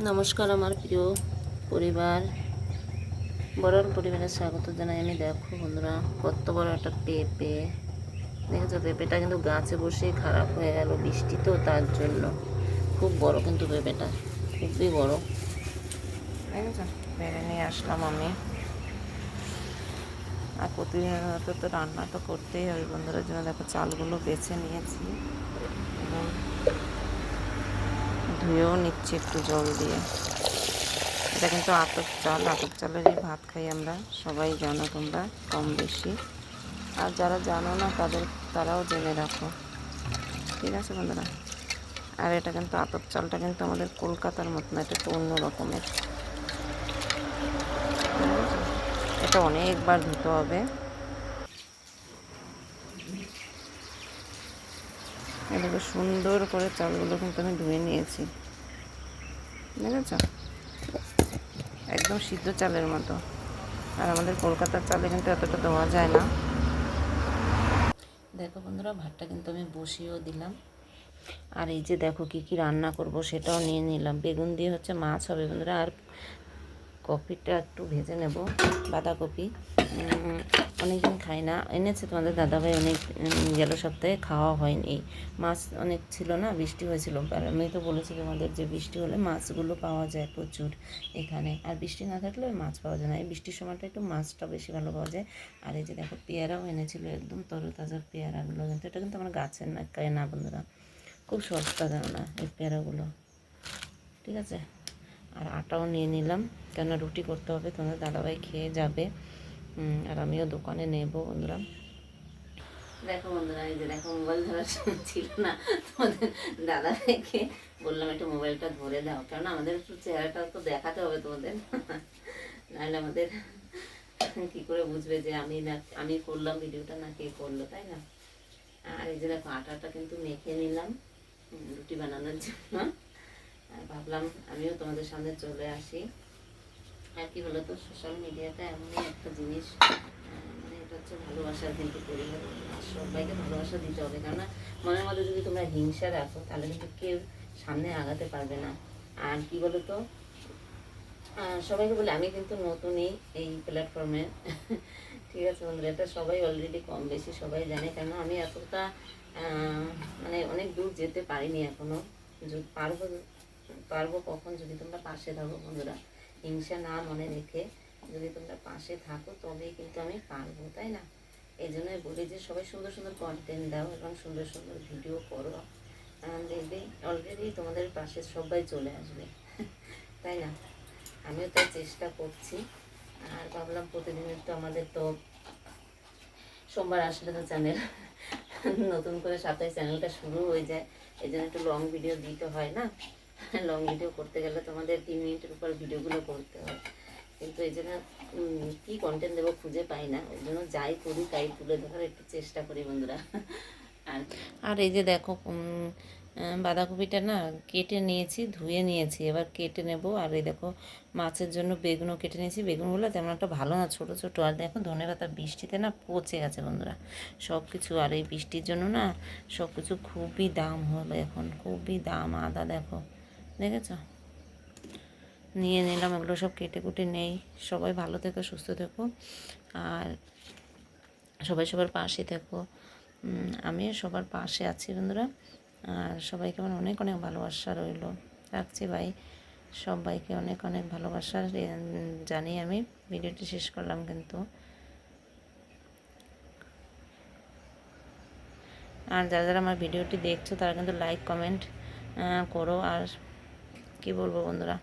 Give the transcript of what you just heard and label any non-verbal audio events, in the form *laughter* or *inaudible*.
নমস্কার আমার প্রিয় পরিবার। বড়র পরিবারে স্বাগত জানাই আমি। দেখো বন্ধুরা, কত বড় একটা পেঁপে। দেখেছ, পেঁপেটা কিন্তু গাছে বসেই খারাপ হয়ে গেল বৃষ্টি তো, তার জন্য। খুব বড় কিন্তু পেঁপেটা, খুবই বড়। দেখেছ পেরে নিয়ে আসলাম আমি। আর প্রতিদিনত তো রান্না তো করতেই হবে বন্ধুরা জন্য দেখো চালগুলো বেছে নিয়েছি। এবং ধুয়েও নিচ্ছি একটু জল দিয়ে। এটা কিন্তু আতপ চাল, আতপ চালেরই ভাত খাই আমরা, সবাই জানো তোমরা, কম বেশি। আর যারা জানো না, তাদের, তারাও জেনে রাখো। ঠিক আছে বন্ধুরা? আর এটা কিন্তু আতপ চালটা কিন্তু আমাদের কলকাতার মতো না, এটা একটু অন্য রকমের। এটা অনেকবার ধুতে হবে। এটাকে সুন্দর করে চালগুলো কিন্তু আমি ধুয়ে নিয়েছি। দেখেছ? একদম সিদ্ধ চালের মতো। আর আমাদের কলকাতার চালে কিন্তু এতটা দেওয়া যায় না। দেখো বন্ধুরা, ভাতটা কিন্তু আমি বসিয়েও দিলাম। আর এই যে দেখো কি কি রান্না করব সেটাও নিয়ে নিলাম। বেগুন দিয়ে হচ্ছে মাছ হবে বন্ধুরা, আর কপিটা একটু ভেজে নেব, বাঁধাকপি। অনেকদিন খাই না। এনেছে তোমাদের দাদাভাই অনেক গেল সপ্তাহে, খাওয়া হয়নি। মাছ অনেক ছিল না, বৃষ্টি হয়েছিল। আমি তো বলেছি তোমাদের যে বৃষ্টি হলে মাছগুলো পাওয়া যায় প্রচুর এখানে। আর বৃষ্টি না থাকলে মাছ পাওয়া যায় না। এই বৃষ্টির সময়টা একটু মাছটা বেশি ভালো পাওয়া যায়। আর এই যে দেখো, পেয়ারাও এনেছিল, একদম তরতাজা পেয়ারাগুলো। কিন্তু এটা কিন্তু আমার গাছের না না বন্ধুরা। খুব সস্তা না এই পেয়ারাগুলো। ঠিক আছে? আর আটাও নিয়ে নিলাম। কেন রুটি করতে হবে? তোমাদের দাদাভাই খেয়ে যাবে। আর আমিও দোকানে নেব বন্ধুরা। দেখো বন্ধুরা, এই যে দেখো মোবাইল ধরার ছিল না, তোমাদের দাদাভাইকে বললাম, একটু মোবাইলটা ধরে দাও। কারণ আমাদের একটু চেহারাটা তো দেখাতে হবে তোমাদের। নাহলে আমাদের কি করে বুঝবে যে আমি না, আমি করলাম ভিডিওটা না কে করল, তাই না? আর এই যে দেখো আটাটা কিন্তু মেখে নিলাম, রুটি বানানোর জন্য। ভাবলাম আমিও তোমাদের সামনে চলে আসি। আর কি বলতো সোশ্যাল মিডিয়াটা এমনই একটা জিনিস মানে এটা হচ্ছে ভালোবাসার কিন্তু সবাইকে ভালোবাসা দিতে হবে। কেননা মনের মধ্যে যদি তোমরা হিংসা রাখো, তাহলে কিন্তু কেউ সামনে আগাতে পারবে না। আর কি বলতো সবাইকে বলে আমি কিন্তু নতুনই এই প্ল্যাটফর্মে *laughs* ঠিক আছে বন্ধুরা, এটা সবাই অলরেডি কম বেশি সবাই জানে কেন আমি এতটা মানে অনেক দূর যেতে পারিনি এখনও। যদি পারব পারব কখন যদি তোমরা পাশে থাকো বন্ধুরা। হিংসা না মনে রেখে যদি তোমরা পাশে থাকো, তবেই কিন্তু আমি পারব, তাই না? এই জন্যই বলি যে সবাই সুন্দর সুন্দর কন্টেন্ট দাও এবং সুন্দর সুন্দর ভিডিও করো। দেখবে অলরেডি তোমাদের পাশে সবাই চলে আসবে, তাই না? আমিও তাই চেষ্টা করছি। আর ভাবলাম প্রতিদিনের তো আমাদের তো সোমবার আসলে তো চ্যানেল নতুন করে সাথে চ্যানেলটা শুরু হয়ে যায় এই জন্য একটু লং ভিডিও দিতে হয় না? লং ভিডিও করতে গেলে তোমাদের তিন মিনিটের উপর ভিডিওগুলো করতে হয়। কিন্তু এই জন্য কী কন্টেন্ট দেবো খুঁজে পাই না। ওই জন্য যাই করি, তাই তুলে ধরার একটু চেষ্টা করি বন্ধুরা। আর আর এই যে দেখো বাঁধাকপিটা না কেটে নিয়েছি, ধুয়ে নিয়েছি। এবার কেটে নেব। আর এই দেখো, মাছের জন্য বেগুনও কেটে নিয়েছি। বেগুনগুলো তেমন একটা ভালো না, ছোটো ছোটো। আর দেখো, ধনে পাতা বৃষ্টিতে না পচে গেছে বন্ধুরা। সব কিছু আর এই বৃষ্টির জন্য না সব কিছু খুবই দাম হলো এখন। খুবই দাম, আদা দেখো। দেখেছ? নিয়ে নিলাম, এগুলো সব কেটে কুটে নেই। সবাই ভালো থেকো, সুস্থ থেকো। আর সবাই সবার পাশে থেকো। আমিও সবার পাশে আছি বন্ধুরা। আর সবাইকে আমার অনেক অনেক ভালোবাসা রইল। রাখছি ভাই। সবাইকে অনেক অনেক ভালোবাসা জানিয়ে আমি। ভিডিওটি শেষ করলাম কিন্তু। আর যারা যারা আমার ভিডিওটি দেখছ, তারা কিন্তু লাইক কমেন্ট করো। আর কি বলব বন্ধুরা